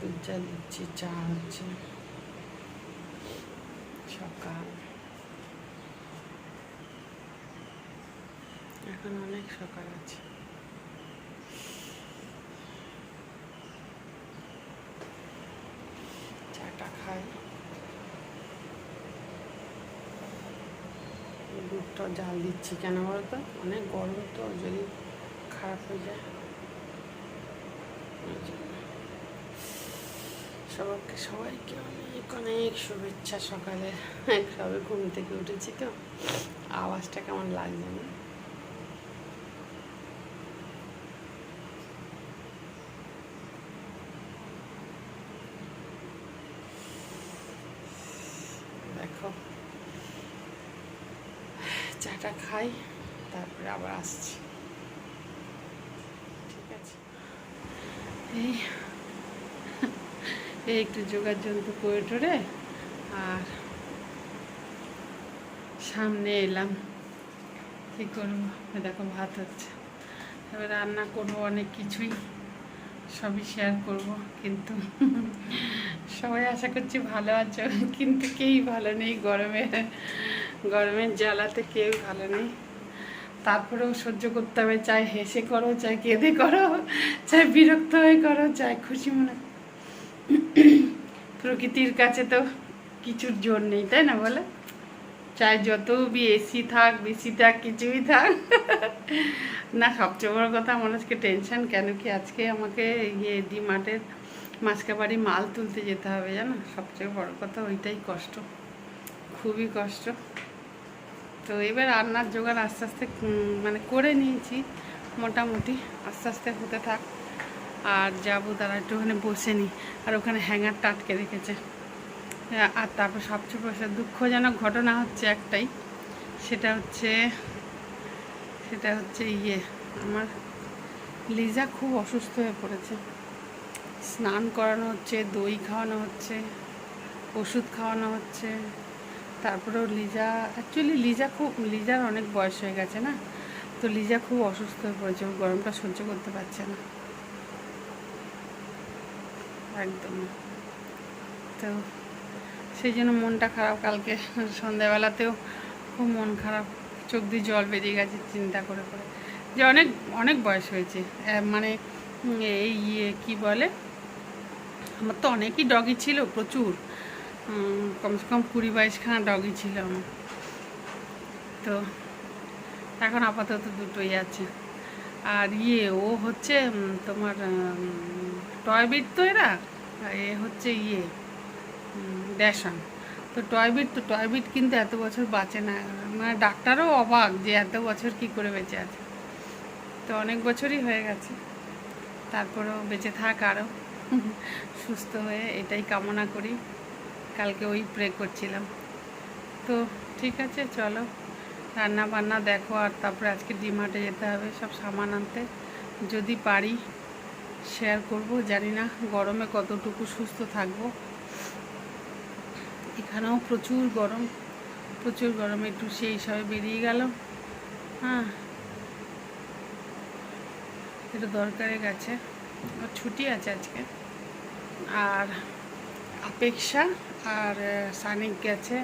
দুধ চা দিচ্ছি, চা হচ্ছে। সকাল এখন অনেক সকাল আছে। চাটা খাই। দুধটা জাল দিচ্ছি কেন বলতো? অনেক গরম তো, যদি খারাপ হয়ে যায়। সবাইকে সবাইকে অনেক অনেক শুভেচ্ছা সকালে। সবে ঘুম থেকে উঠেছি তো। আওয়াজটা কেমন লাগছে না? দেখো, চাটা খাই, তারপরে আবার আসছি। ঠিক আছে? এই এই একটু যোগার জন্তু করে টোরে আর সামনে এলাম। কী করব? দেখো ভাত হচ্ছে। এবার রান্না করব অনেক কিছুই, সবই শেয়ার করব, কিন্তু সবাই আশা করছি ভালো আছো, কিন্তু কেউই ভালো নেই গরমে। গরমের জ্বালাতে কেউ ভালো নেই। তারপরেও সহ্য করতে হবে চাই হেসে করো চাই কেঁদে করো চাই বিরক্ত হয়ে করো চাই খুশি মনে প্রকৃতির কাছে তো কিছুর জোর নেই, তাই না বলে? চাই যত বি এসি থাক, বেশি থাক, কিছুই থাক। না, সবচেয়ে বড় কথা আজকে টেনশন কেন কি আজকে আমাকে ইয়ে ডিমার্টের মাসকাবাড়ি মাল তুলতে যেতে হবে, জানো? সবচেয়ে বড় কথা ওইটাই কষ্ট, খুবই কষ্ট। তো এবার রান্নার জোগাড় আস্তে আস্তে মানে করে নিয়েছি, মোটামুটি আস্তে আস্তে হতে থাক। আর যাব তারা একটুখানি বসে নি। আর ওখানে হ্যাঙ্গারটা আটকে রেখেছে। আর তারপর সবচেয়ে বড় দুঃখজনক ঘটনা হচ্ছে একটাই। সেটা হচ্ছে সেটা হচ্ছে ইয়ে আমার লিজা খুব অসুস্থ হয়ে পড়েছে। স্নান করানো হচ্ছে, দই খাওয়ানো হচ্ছে, ওষুধ খাওয়ানো হচ্ছে। তারপরেও লিজা অ্যাকচুয়ালি লিজা খুব, লিজার অনেক বয়স হয়ে গেছে না? তো লিজা খুব অসুস্থ হয়ে পড়েছে গরমটা সহ্য করতে পারছে না। একদম। তো সেই জন্য মনটা খারাপ। কালকে সন্ধ্যাবেলাতেও খুব মন খারাপ। চোখ দিয়ে জল বেরিয়ে গেছে চিন্তা করে করে। যে অনেক অনেক বয়স হয়েছে। মানে এই ইয়ে কী বলে? আমার তো অনেকই ডগি ছিল, প্রচুর। কমসে কম কুড়ি বাইশখানা ডগি ছিল আমার তো এখন আপাতত দুটোই আছে। আর ইয়ে ও হচ্ছে তোমার টয়বিট তো এরা? এ হচ্ছে ইয়ে ড্যাশন। তো টয়বিট তো টয়বিট কিন্তু এত বছর বাঁচে না। মানে ডাক্তারও অবাক যে এত বছর কি করে বেঁচে আছে। তো অনেক বছরই হয়ে গেছে। তারপরেও বেঁচে থাক আরও সুস্থ হয়ে এটাই কামনা করি। কালকে ওই প্রে করছিলাম। তো ঠিক আছে, চলো। রান্না বান্না দেখো আর তারপরে আজকে ডিমার্টে যেতে হবে, সব সামান আনতে। যদি পারি শেয়ার করব, জানি না গরমে কতটুকু সুস্থ থাকব। এখানেও প্রচুর গরম প্রচুর গরম, একটু সেই হিসাবে বেরিয়ে গেল। হ্যাঁ একটু দরকারে গেছে। ছুটি আছে আজকে। আর অপেক্ষা, আর সানিক গেছে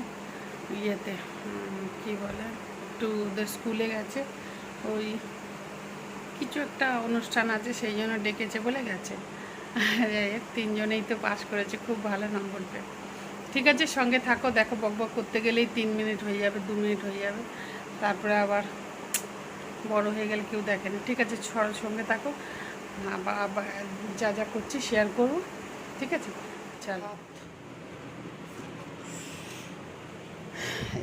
ইয়েতে কি বলে? একটু ওদের স্কুলে গেছে। ওই কিছু একটা অনুষ্ঠান আছে, সেই জন্য ডেকেছে বলে গেছে। তিনজনেই তো পাস করেছে, খুব ভালো নম্বর পেয়ে। ঠিক আছে, সঙ্গে থাকো, দেখো বক বক করতে গেলেই তিন মিনিট হয়ে যাবে, দু মিনিট হয়ে যাবে। তারপরে আবার বড় হয়ে গেলে কেউ দেখে না। ঠিক আছে, সর, সঙ্গে থাকো। আবার যা যা করছি শেয়ার করব ঠিক আছে? চলো।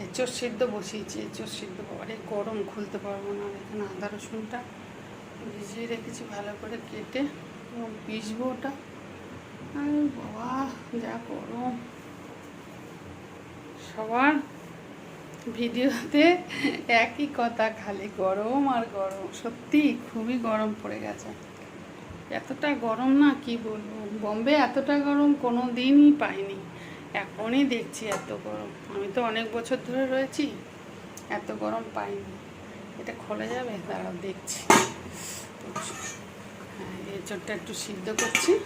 এঁচোর সিদ্ধ বসিয়েছি এঁচোর সিদ্ধ বাবারে গরম খুলতে পারব না এখানে আদা রসুনটা ভিজিয়ে রেখেছি ভালো করে কেটে পিসবো ওটা। আরে বাবা, যা গরম। সবার ভিডিওতে একই কথা, খালি গরম আর গরম। সত্যি খুবই গরম পড়ে গেছে। এতটা গরম না, কি বলব? বম্বে এতটা গরম কোনো দিনই পাইনি। এখনই দেখছি এত গরম। আমি তো অনেক বছর ধরে রয়েছি, এত গরম পাইনি। এটা খোলা যাবে? দাঁড়াও, দেখছি। হ্যাঁ এঁচড়টা একটু সিদ্ধ করছি,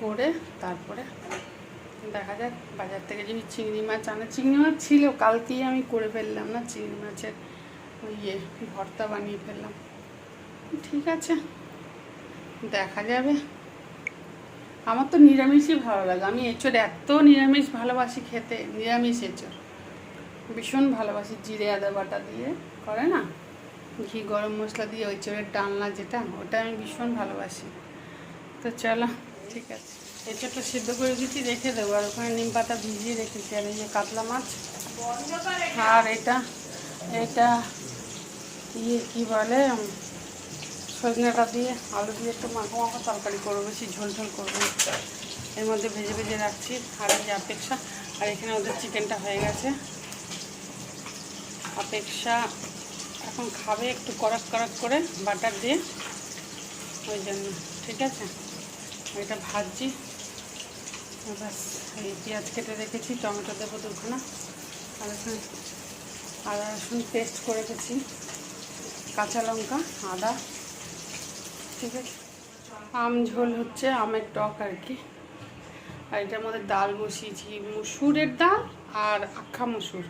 করে তারপরে দেখা যাক, বাজার থেকে যদি চিংড়ি মাছ আনে, চিংড়ি মাছ ছিল, কালকেই আমি করে ফেললাম না, চিংড়ি মাছের ইয়ে ভর্তা বানিয়ে ফেললাম। ঠিক আছে, দেখা যাবে। আমার তো নিরামিষই ভালো লাগে। আমি এঁচড় এত নিরামিষ ভালোবাসি খেতে, নিরামিষ এঁচড়। ভীষণ ভালোবাসি জিরে, আদা বাটা দিয়ে। করে না? ঘি, গরম মশলা দিয়ে ওই চোরের ডালনা যেটা, ওটা আমি ভীষণ ভালোবাসি। তো চলো, ঠিক আছে। এঁচড়টা সিদ্ধ করে দিচ্ছি, রেখে দেবো। আর ওখানে নিম পাতা ভিজিয়ে রেখেছি আর এই যে কাতলা মাছ। আর এটা এটা ইয়ে কী বলে? সজনেটা দিয়ে, আলু দিয়ে একটু মাখো মাখো তরকারি করব, বেশি ঝোল করব। এর মধ্যে ভেজে ভেজে রাখছি আর যে অপেক্ষা। আর এখানে ওদের চিকেনটা হয়ে গেছে। অপেক্ষা, এখন খাবে একটু কড়াক কড়াক করে বাটার দিয়ে। ওই জন্য, ঠিক আছে? এটা ভাজছি। ব্যাস, এই পেঁয়াজ কেটে রেখেছি, টমেটো দেবো দুখানা। আর এখানে আদা রসুন পেস্ট করে রেখেছি কাঁচা লঙ্কা, আদা। ঠিক আছে? আম ঝোল হচ্ছে আমের টক আর কি। আর এটার মধ্যে ডাল বসিয়েছি মুসুরের ডাল আর আখা মুসুর।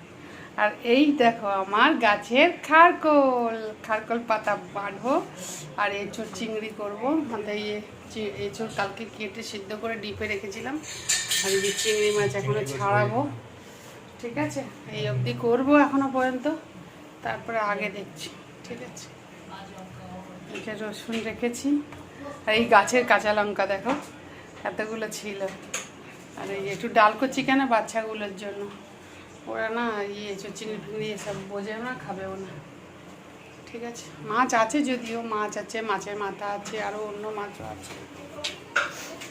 আর এই দেখো আমার গাছের খারকোল। খারকোল পাতা বাঁধবো আর এঁচোড় চিংড়ি করব। মানে ইয়ে এঁচোড় কালকে কেটে সিদ্ধ করে ডিপে রেখেছিলাম। আর এই চিংড়ি মাছ এখনও ছাড়াবো। ঠিক আছে? এই অবধি করব এখনও পর্যন্ত। তারপরে আগে দেখছি। ঠিক আছে? এটা রসুন রেখেছি। আর এই গাছের কাঁচা লঙ্কা দেখো, এতগুলো ছিল। আর এই একটু ডাল করছি কেন বাচ্চাগুলোর জন্য? ওরা না ইয়ে চিংড়ি ফিংড়ি এসব বোঝে না, খাবেও না। ঠিক আছে? মাছ আছে যদিও, মাছ আছে, মাছের মাথা আছে আরও অন্য মাছও আছে।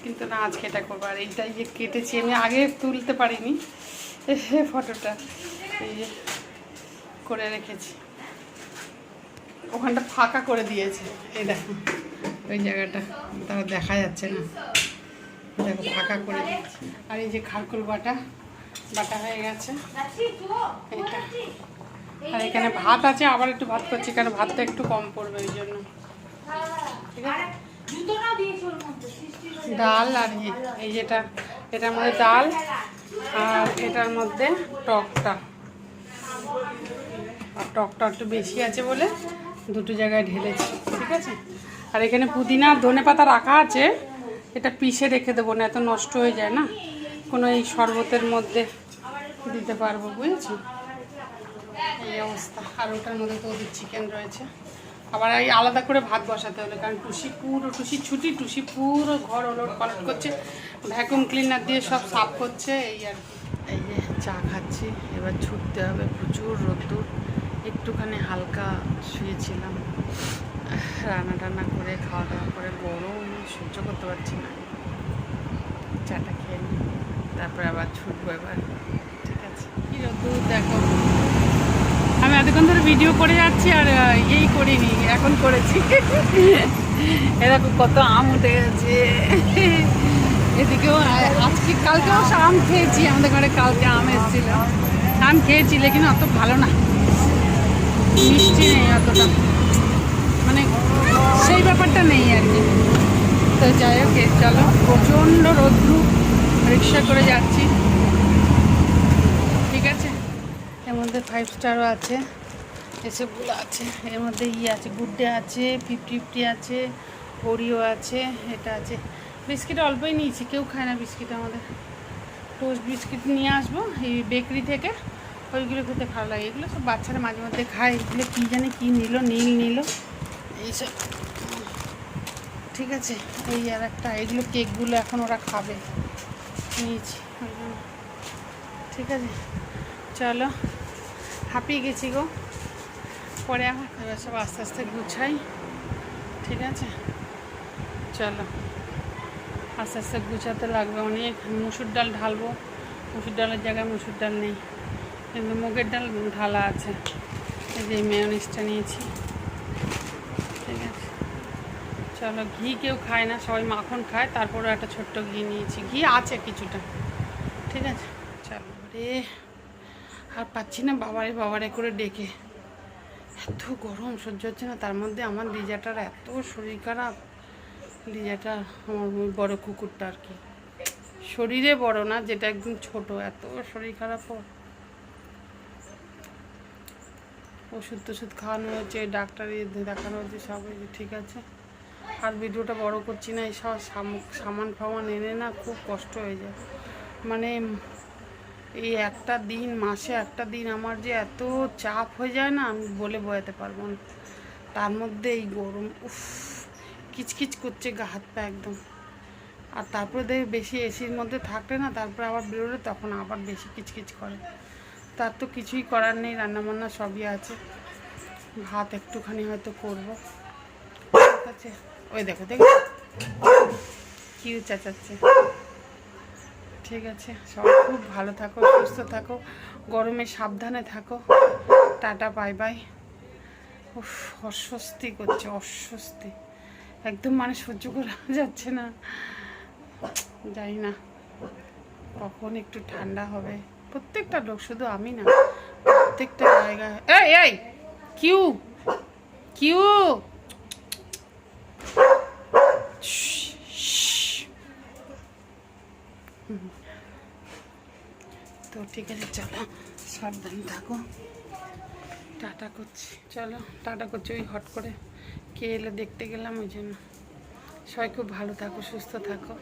কিন্তু না, আজকে এটা করব। আর এইটা যে কেটেছি, আমি আগে তুলতে পারিনি। ফটোটা, এই করে রেখেছি। ওখানটা ফাঁকা করে দিয়েছে। এই দেখো, ওই জায়গাটা। তাও দেখা যাচ্ছে না। দেখো, ফাঁকা করে দিয়েছে। আর এই যে খারকুল বাটা বাটা হয়ে গেছে। এইটা। আর এখানে ভাত আছে, আবার একটু ভাত করছি, কারণ ভাতটা একটু কম পড়বে ওই জন্য। ডাল আর এই যেটা, এটার মধ্যে ডাল আর এটার মধ্যে টকটা। আর টকটা একটু বেশি আছে বলে দুটো জায়গায় ঢেলেছি, ঠিক আছে? আর এখানে পুদিনা ধনে পাতা রাখা আছে, এটা পিষে রেখে দেবো, না এত নষ্ট হয়ে যায় না? কোনো এই শরবতের মধ্যে দিতে পারব, বুঝেছ? এই অবস্থা। আর ওটার মধ্যে তো ওদের চিকেন রয়েছে। আবার এই আলাদা করে ভাত বসাতে হলো, কারণ টুসি পুরো, টুসি ছুটি, টুসি পুরো ঘর ওলট পালট করছে। ভ্যাকুম ক্লিনার দিয়ে সব সাফ করছে, এই আর। এই যে চা খাচ্ছি, এবার ছুটতে হবে প্রচুর রোদ্দুর, একটুখানি হালকা শুয়েছিলাম। রান্না টান্না করে খাওয়া দাওয়া করে, গরম, সহ্য করতে পারছি না। চাটা খেয়ে তারপরে আবার ছুটবো এবার। ঠিক আছে? কি রোদ্দুর দেখো, আমি এতক্ষণ ধরে ভিডিও করে যাচ্ছি আর ইয়েই করিনি, এখন করেছি। এরকম কত আম উঠে গেছে। এদিকেও আজকে কালকেও আম খেয়েছি, আমাদের ঘরে কালকে আম এসেছিল। আম খেয়েছি, লেকিন অত ভালো না। মিষ্টি নেই অতটা মানে সেই ব্যাপারটা নেই আর কি। তো যাই হোক চলো, প্রচণ্ড রৌদ্রু, রিক্সা করে যাচ্ছি। ঠিক আছে? এর মধ্যে ফাইভ স্টারও আছে। এসবগুলো আছে। এর মধ্যে ই আছে, গুড্ডে আছে ফিফটি ফিফটি আছে, ওরিও আছে, এটা আছে। বিস্কিট অল্পই নিয়েছি, কেউ খায় না বিস্কিট আমাদের। টোস্ট বিস্কিট নিয়ে আসব, এই বেকারি থেকে। ওইগুলো খেতে ভালো লাগে। এগুলো সব বাচ্চারা মাঝে মধ্যে খায়। এগুলো কী জানে কী নিল, নীল নিল। এইসব ঠিক আছে, এই আর একটা, এগুলো কেকগুলো এখন ওরা খাবে। নিয়েছি ঠিক আছে, চলো। হাঁপিয়ে গেছি গো। পরে আমার সব আস্তে আস্তে গুছাই। ঠিক আছে, চলো। আস্তে আস্তে গুছাতে লাগবে অনেক। মুসুর ডাল ঢালবো। মুসুর ডালের জায়গায় মুসুর ডাল নেই। কিন্তু মুগের ডাল ঢালা আছে। এই যে মেয়নিসটা নিয়েছি। ঠিক আছে। চলো, ঘি কেউ খায় না, সবাই মাখন খায়। তারপরেও একটা ছোট্ট ঘি নিয়েছি। ঘি আছে কিছুটা। ঠিক আছে? চলো রে আর পাচ্ছি না বাবারে বাবারে করে ডেকে। এত গরম, সহ্য হচ্ছে না। তার মধ্যে আমার লিজাটার এত শরীর খারাপ। লিজাটা আমার বড় কুকুরটা আর কি। শরীরে বড় না, যেটা একদম ছোট। এত শরীর খারাপ ওর। ওষুধ টষুধ খাওয়ানো হয়েছে ডাক্তারি দেখানো হয়েছে সব ঠিক আছে। আর ভিডিওটা বড় করছি না এইসব সাম- সামান ফামান এনে না খুব কষ্ট হয়ে যায়। মানে এই একটা দিন, মাসে একটা দিন আমার যে এত চাপ হয়ে যায় না, আমি বলে বোঝাতে পারব না। তার মধ্যে এই গরম, উফ, কিচকিচ করছে গা, হাত পা একদম। আর তারপরে দেখ বেশি এসির মধ্যে থাকলে না, তারপরে আবার বেরোলে তখন আবার বেশি কিচকিচ করে। তার তো কিছুই করার নেই, রান্নাবান্না সবই আছে। ভাত একটুখানি হয়তো করব। ঠিক আছে। ওই দেখো দেখো। কিউ চেঁচাচ্ছে। ঠিক আছে, সবাই খুব ভালো থাকো, সুস্থ থাকো, গরমে সাবধানে থাকো। Tata, bye bye. উফ, অস্বস্তি করছে, অস্বস্তি। একদম মানে সহ্য করা যাচ্ছে না। জানি না, কখন একটু ঠান্ডা হবে। প্রত্যেকটা লোক, শুধু আমি না, প্রত্যেকটা জায়গায় এই, কিউ কিউ। তো ঠিক আছে, চলো, সাবধানে থাকো। টাটা করছি। চলো, টাটা করছি, ওই হট করে কে এলে দেখতে গেলাম, ওই জন্য। সবাই খুব ভালো থাকো, সুস্থ থাকো,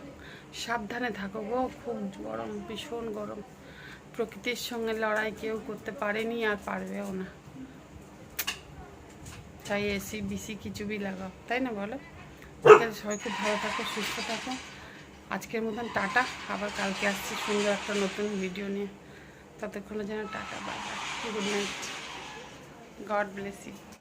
সাবধানে থাকো গো, খুব গরম, ভীষণ গরম। প্রকৃতির সঙ্গে লড়াই কেউ করতে পারেনি আর পারবেও না। তাই এসি, বিসি কিছু বি লাগাও, তাই না বলো? সবাই খুব ভালো থাকো, সুস্থ থাকো। আজকের মতন টাটা, আবার কালকে আসছি সুন্দর একটা নতুন ভিডিও নিয়ে। ততক্ষণে যেন tata bye good night God bless